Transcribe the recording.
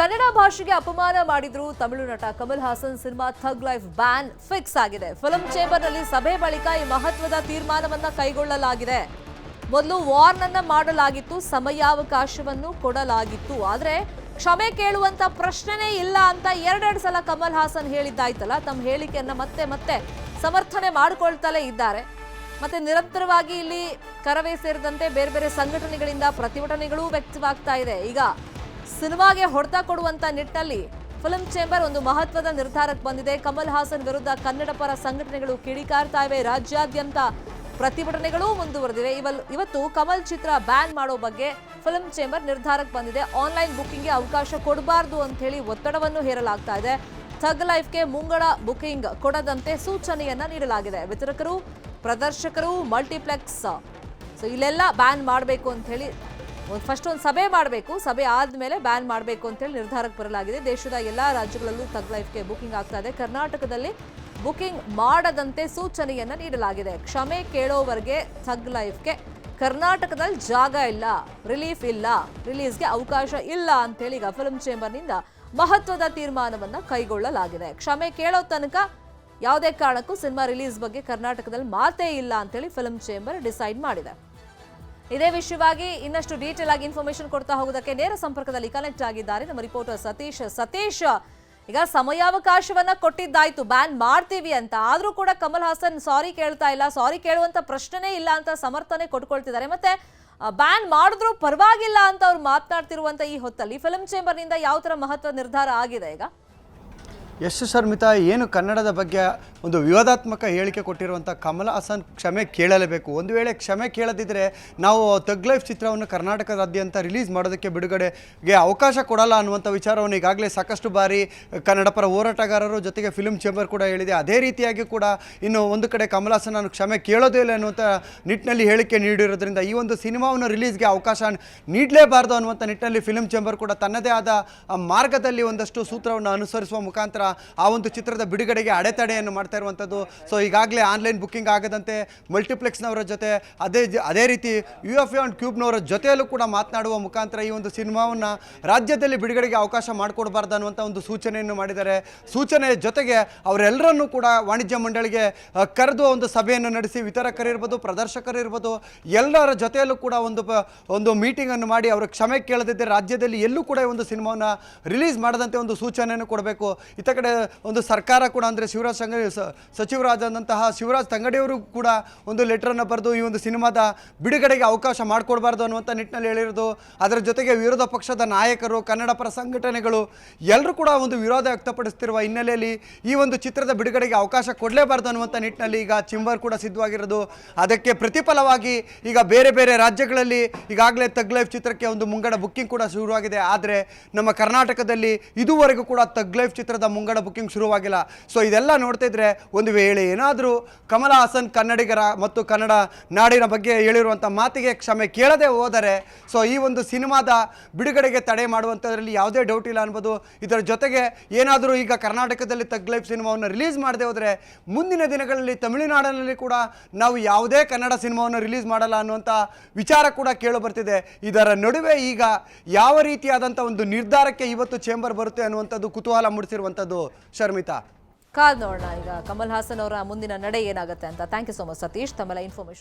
ಕನ್ನಡ ಭಾಷೆಗೆ ಅಪಮಾನ ಮಾಡಿದ್ರು ತಮಿಳು ನಟ Kamal Haasan cinema Thug Life ban fix ಆಗಿದೆ. ಫಿಲ್ಮ್ ಚೇಂಬರ್ನಲ್ಲಿ ಸಭೆ ಬಳಿಕ ಈ ಮಹತ್ವದ ತೀರ್ಮಾನವನ್ನ ಕೈಗೊಳ್ಳಲಾಗಿದೆ. ಮೊದಲು ವಾರ್ನ್ ಅನ್ನ ಮಾಡಲಾಗಿತ್ತು, ಸಮಯಾವಕಾಶವನ್ನು ಕೊಡಲಾಗಿತ್ತು. ಆದ್ರೆ ಕ್ಷಮೆ ಕೇಳುವಂತ ಪ್ರಶ್ನೆನೇ ಇಲ್ಲ ಅಂತ ಎರಡೆರಡು ಸಲ ಕಮಲ್ ಹಾಸನ್ ಹೇಳಿದ್ದಾಯ್ತಲ್ಲ, ತಮ್ಮ ಹೇಳಿಕೆಯನ್ನ ಮತ್ತೆ ಮತ್ತೆ ಸಮರ್ಥನೆ ಮಾಡಿಕೊಳ್ತಲೇ ಇದ್ದಾರೆ. ಮತ್ತೆ ನಿರಂತರವಾಗಿ ಇಲ್ಲಿ ಕರವೇ ಸೇರಿದಂತೆ ಬೇರೆ ಬೇರೆ ಸಂಘಟನೆಗಳಿಂದ ಪ್ರತಿಭಟನೆಗಳು ವ್ಯಕ್ತವಾಗ್ತಾ ಇದೆ. ಈಗ ಸಿನಿಮಾಗೆ ಹೊಡೆತ ಕೊಡುವಂತ ನಿಟ್ಟಿನಲ್ಲಿ ಫಿಲ್ಮ್ ಚೇಂಬರ್ ಒಂದು ಮಹತ್ವದ ನಿರ್ಧಾರಕ್ಕೆ ಬಂದಿದೆ. ಕಮಲ್ ಹಾಸನ್ ವಿರುದ್ಧ ಕನ್ನಡ ಪರ ಸಂಘಟನೆಗಳು ಕಿಡಿಕಾರ್ತಾ ಇವೆ. ರಾಜ್ಯಾದ್ಯಂತ ಪ್ರತಿಭಟನೆಗಳು ಮುಂದುವರೆದಿವೆ. ಇವಲ್, ಇವತ್ತು ಕಮಲ್ ಚಿತ್ರ ಬ್ಯಾನ್ ಮಾಡೋ ಬಗ್ಗೆ ಫಿಲ್ಮ್ ಚೇಂಬರ್ ನಿರ್ಧಾರಕ್ಕೆ ಬಂದಿದೆ. ಆನ್ಲೈನ್ ಬುಕ್ಕಿಂಗ್ಗೆ ಅವಕಾಶ ಕೊಡಬಾರ್ದು ಅಂತ ಹೇಳಿ ಒತ್ತಡವನ್ನು ಹೇರಲಾಗ್ತಾ ಇದೆ. ಥಗ್ ಲೈಫ್ಗೆ ಮುಂಗಡ ಬುಕಿಂಗ್ ಕೊಡದಂತೆ ಸೂಚನೆಯನ್ನ ನೀಡಲಾಗಿದೆ. ವಿತರಕರು, ಪ್ರದರ್ಶಕರು, ಮಲ್ಟಿಪ್ಲೆಕ್ಸ್, ಸೊ ಇಲ್ಲೆಲ್ಲ ಬ್ಯಾನ್ ಮಾಡಬೇಕು ಅಂತ ಹೇಳಿ ಫಸ್ಟ್ ಒಂದು ಸಭೆ ಮಾಡಬೇಕು, ಸಭೆ ಆದಮೇಲೆ ಬ್ಯಾನ್ ಮಾಡಬೇಕು ಅಂತೇಳಿ ನಿರ್ಧಾರಕ್ಕೆ ಬರಲಾಗಿದೆ. ದೇಶದ ಎಲ್ಲ ರಾಜ್ಯಗಳಲ್ಲೂ ತಗ್ ಲೈಫ್ಗೆ ಬುಕಿಂಗ್ ಆಗ್ತಾ ಇದೆ. ಕರ್ನಾಟಕದಲ್ಲಿ ಬುಕಿಂಗ್ ಮಾಡದಂತೆ ಸೂಚನೆಯನ್ನು ನೀಡಲಾಗಿದೆ. ಕ್ಷಮೆ ಕೇಳೋವರೆಗೆ ಥಗ್ ಲೈಫ್ಗೆ ಕರ್ನಾಟಕದಲ್ಲಿ ಜಾಗ ಇಲ್ಲ ರಿಲೀಫ್ ಇಲ್ಲ ರಿಲೀಸ್ಗೆ ಅವಕಾಶ ಇಲ್ಲ ಅಂತೇಳಿ ಈಗ ಫಿಲ್ಮ್ ಚೇಂಬರ್ನಿಂದ ಮಹತ್ವದ ತೀರ್ಮಾನವನ್ನು ಕೈಗೊಳ್ಳಲಾಗಿದೆ. ಕ್ಷಮೆ ಕೇಳೋ ತನಕ ಯಾವುದೇ ಕಾರಣಕ್ಕೂ ಸಿನಿಮಾ ರಿಲೀಸ್ ಬಗ್ಗೆ ಕರ್ನಾಟಕದಲ್ಲಿ ಮಾತೇ ಇಲ್ಲ ಅಂತೇಳಿ ಫಿಲ್ಮ್ ಚೇಂಬರ್ ಡಿಸೈಡ್ ಮಾಡಿದೆ. ಇದೇ ವಿಷಯವಾಗಿ ಇನ್ನಷ್ಟು ಡೀಟೇಲ್ ಆಗಿ ಇನ್ಫಾರ್ಮೇಶನ್ ಕೊಡ್ತಾ ಹೋಗೋದಕ್ಕೆ ನೇರ ಸಂಪರ್ಕದಲ್ಲಿ ಕನೆಕ್ಟ್ ಆಗಿದ್ದಾರೆ ನಮ್ಮ ರಿಪೋರ್ಟರ್ ಸತೀಶ್. ಸತೀಶ್, ಈಗ ಸಮಯಾವಕಾಶವನ್ನ ಕೊಟ್ಟಿದ್ದಾಯ್ತು ಬ್ಯಾನ್ ಮಾಡ್ತೀವಿ ಅಂತ. ಆದ್ರೂ ಕೂಡ ಕಮಲ್ ಹಾಸನ್ ಸಾರಿ ಕೇಳ್ತಾ ಇಲ್ಲ ಸಾರಿ ಕೇಳುವಂತ ಪ್ರಶ್ನೆನೇ ಇಲ್ಲ ಅಂತ ಸಮರ್ಥನೆ ಕೊಟ್ಕೊಳ್ತಿದ್ದಾರೆ. ಮತ್ತೆ ಬ್ಯಾನ್ ಮಾಡಿದ್ರು ಪರವಾಗಿಲ್ಲ ಅಂತ ಅವ್ರು ಮಾತನಾಡ್ತಿರುವಂತ ಈ ಹೊತ್ತಲ್ಲಿ ಫಿಲ್ಮ್ ಚೇಂಬರ್ನಿಂದ ಯಾವ ತರ ಮಹತ್ವ ನಿರ್ಧಾರ ಆಗಿದೆ ಈಗ? ಯಶ್ ಶರ್ಮಿತಾ ಏನು ಕನ್ನಡದ ಬಗ್ಗೆ ಒಂದು ವಿವಾದಾತ್ಮಕ ಹೇಳಿಕೆ ಕೊಟ್ಟಿರುವಂಥ ಕಮಲ್ ಹಾಸನ್ ಕ್ಷಮೆ ಕೇಳಲೇಬೇಕು. ಒಂದು ವೇಳೆ ಕ್ಷಮೆ ಕೇಳದಿದ್ದರೆ ನಾವು ತಗ್ ಲೈಫ್ ಚಿತ್ರವನ್ನು ಕರ್ನಾಟಕದಾದ್ಯಂತ ರಿಲೀಸ್ ಮಾಡೋದಕ್ಕೆ ಬಿಡುಗಡೆಗೆ ಅವಕಾಶ ಕೊಡಲ್ಲ ಅನ್ನುವಂಥ ವಿಚಾರವನ್ನು ಈಗಾಗಲೇ ಸಾಕಷ್ಟು ಬಾರಿ ಕನ್ನಡ ಪರ ಹೋರಾಟಗಾರರು ಜೊತೆಗೆ ಫಿಲ್ಮ್ ಚೇಂಬರ್ ಕೂಡ ಹೇಳಿದೆ. ಅದೇ ರೀತಿಯಾಗಿ ಕೂಡ ಇನ್ನು ಒಂದು ಕಡೆ ಕಮಲ್ ಹಾಸನ್ ನಾನು ಕ್ಷಮೆ ಕೇಳೋದೇ ಇಲ್ಲ ಅನ್ನುವಂಥ ನಿಟ್ಟಿನಲ್ಲಿ ಹೇಳಿಕೆ ನೀಡಿರೋದ್ರಿಂದ ಈ ಒಂದು ಸಿನಿಮಾವನ್ನು ರಿಲೀಸ್ಗೆ ಅವಕಾಶ ನೀಡಲೇಬಾರ್ದು ಅನ್ನುವಂಥ ನಿಟ್ಟಿನಲ್ಲಿ ಫಿಲ್ಮ್ ಚೇಂಬರ್ ಕೂಡ ತನ್ನದೇ ಆದ ಮಾರ್ಗದಲ್ಲಿ ಒಂದಷ್ಟು ಸೂತ್ರವನ್ನು ಅನುಸರಿಸುವ ಮುಖಾಂತರ ಆ ಒಂದು ಚಿತ್ರದ ಬಿಡುಗಡೆಗೆ ಅಡೆತಡೆಯನ್ನು ಮಾಡ್ತಾ ಇರುವಂಥದ್ದು. ಸೊ ಈಗಾಗಲೇ ಆನ್ಲೈನ್ ಬುಕ್ಕಿಂಗ್ ಆಗದಂತೆ ಮಲ್ಟಿಪ್ಲೆಕ್ಸ್ನವರ ಜೊತೆ ಅದೇ ಅದೇ ರೀತಿ ಯು ಎಫ್ ಆ್ಯಂಡ್ ಕ್ಯೂಬ್ನವರ ಜೊತೆಯಲ್ಲೂ ಕೂಡ ಮಾತನಾಡುವ ಮುಖಾಂತರ ಈ ಒಂದು ಸಿನಿಮಾವನ್ನು ರಾಜ್ಯದಲ್ಲಿ ಬಿಡುಗಡೆಗೆ ಅವಕಾಶ ಮಾಡಿಕೊಡಬಾರ್ದು ಅನ್ನುವಂಥ ಒಂದು ಸೂಚನೆಯನ್ನು ಮಾಡಿದ್ದಾರೆ. ಸೂಚನೆ ಜೊತೆಗೆ ಅವರೆಲ್ಲರನ್ನೂ ಕೂಡ ವಾಣಿಜ್ಯ ಮಂಡಳಿಗೆ ಕರೆದು ಒಂದು ಸಭೆಯನ್ನು ನಡೆಸಿ ವಿತರಕರಿರ್ಬೋದು ಪ್ರದರ್ಶಕರಿರ್ಬೋದು ಎಲ್ಲರ ಜೊತೆಯಲ್ಲೂ ಕೂಡ ಒಂದು ಒಂದು ಮೀಟಿಂಗನ್ನು ಮಾಡಿ ಅವರ ಕ್ಷಮೆ ಕೇಳದಿದ್ದರೆ ರಾಜ್ಯದಲ್ಲಿ ಎಲ್ಲೂ ಕೂಡ ಒಂದು ಸಿನಿಮಾವನ್ನು ರಿಲೀಸ್ ಮಾಡದಂತೆ ಒಂದು ಸೂಚನೆಯನ್ನು ಕೊಡಬೇಕು. ಇತ್ತ ಕಡೆ ಒಂದು ಸರ್ಕಾರ ಕೂಡ ಅಂದರೆ ಶಿವರಾಜ್ ಸಂಗ ಸ- ಸಚಿವರಾದಂತಹ ಶಿವರಾಜ್ ತಂಗಡಿಯವರು ಕೂಡ ಒಂದು ಲೆಟ್ರನ್ನು ಬರೆದು ಈ ಒಂದು ಸಿನಿಮಾದ ಬಿಡುಗಡೆಗೆ ಅವಕಾಶ ಮಾಡಿಕೊಡ್ಬಾರ್ದು ಅನ್ನುವಂಥ ನಿಟ್ಟಿನಲ್ಲಿ ಹೇಳಿರೋದು. ಅದರ ಜೊತೆಗೆ ವಿರೋಧ ಪಕ್ಷದ ನಾಯಕರು, ಕನ್ನಡ ಪರ ಸಂಘಟನೆಗಳು ಎಲ್ಲರೂ ಕೂಡ ಒಂದು ವಿರೋಧ ವ್ಯಕ್ತಪಡಿಸ್ತಿರುವ ಹಿನ್ನೆಲೆಯಲ್ಲಿ ಈ ಒಂದು ಚಿತ್ರದ ಬಿಡುಗಡೆಗೆ ಅವಕಾಶ ಕೊಡಲೇಬಾರ್ದು ಅನ್ನುವಂಥ ನಿಟ್ಟಿನಲ್ಲಿ ಈಗ ಚಿಂಬರ್ ಕೂಡ ಸಿದ್ಧವಾಗಿರೋದು. ಅದಕ್ಕೆ ಪ್ರತಿಫಲವಾಗಿ ಈಗ ಬೇರೆ ಬೇರೆ ರಾಜ್ಯಗಳಲ್ಲಿ ಈಗಾಗಲೇ ತಗ್ ಲೈಫ್ ಚಿತ್ರಕ್ಕೆ ಒಂದು ಮುಂಗಡ ಬುಕ್ಕಿಂಗ್ ಕೂಡ ಶುರುವಾಗಿದೆ. ಆದರೆ ನಮ್ಮ ಕರ್ನಾಟಕದಲ್ಲಿ ಇದುವರೆಗೂ ಕೂಡ ತಗ್ ಲೈಫ್ ಚಿತ್ರದ ಮುಂಗಡ ಬುಕ್ಕಿಂಗ್ ಶುರುವಾಗಿಲ್ಲ. ಸೊ ಇದೆಲ್ಲ ನೋಡ್ತಾ ಇದ್ರೆ ಒಂದು ವೇಳೆ ಏನಾದರೂ ಕಮಲ ಹಾಸನ್ ಕನ್ನಡಿಗರ ಮತ್ತು ಕನ್ನಡ ನಾಡಿನ ಬಗ್ಗೆ ಹೇಳಿರುವಂಥ ಮಾತಿಗೆ ಕ್ಷಮೆ ಕೇಳದೆ ಹೋದರೆ ಸೊ ಈ ಒಂದು ಸಿನಿಮಾದ ಬಿಡುಗಡೆಗೆ ತಡೆ ಮಾಡುವಂಥದ್ರಲ್ಲಿ ಯಾವುದೇ ಡೌಟ್ ಇಲ್ಲ ಅನ್ಬೋದು ಇದರ ಜೊತೆಗೆ ಏನಾದರೂ ಈಗ ಕರ್ನಾಟಕದಲ್ಲಿ ತಗ್ ಲೈಫ್ ಸಿನಿಮಾವನ್ನು ರಿಲೀಸ್ ಮಾಡದೆ ಹೋದರೆ, ಮುಂದಿನ ದಿನಗಳಲ್ಲಿ ತಮಿಳುನಾಡಿನಲ್ಲಿ ಕೂಡ ನಾವು ಯಾವುದೇ ಕನ್ನಡ ಸಿನಿಮಾವನ್ನು ರಿಲೀಸ್ ಮಾಡಲ್ಲ ಅನ್ನುವಂಥ ವಿಚಾರ ಕೂಡ ಕೇಳು ಬರ್ತಿದೆ. ಇದರ ನಡುವೆ ಈಗ ಯಾವ ರೀತಿಯಾದಂಥ ಒಂದು ನಿರ್ಧಾರಕ್ಕೆ ಇವತ್ತು ಚೇಂಬರ್ ಬರುತ್ತೆ ಅನ್ನುವಂಥದ್ದು ಕುತೂಹಲ ಮೂಡಿಸಿರುವಂಥದ್ದು ಶರ್ಮಿತಾ. ಕಾದ್ ನೋಡೋಣ ಈಗ ಕಮಲ್ ಹಾಸನ್ ಅವರ ಮುಂದಿನ ನಡೆ ಏನಾಗುತ್ತೆ ಅಂತ. Thank you so much Satish. ತಮ್ಮೆಲ್ಲ ಇನ್ಫಾರ್ಮೇಶನ್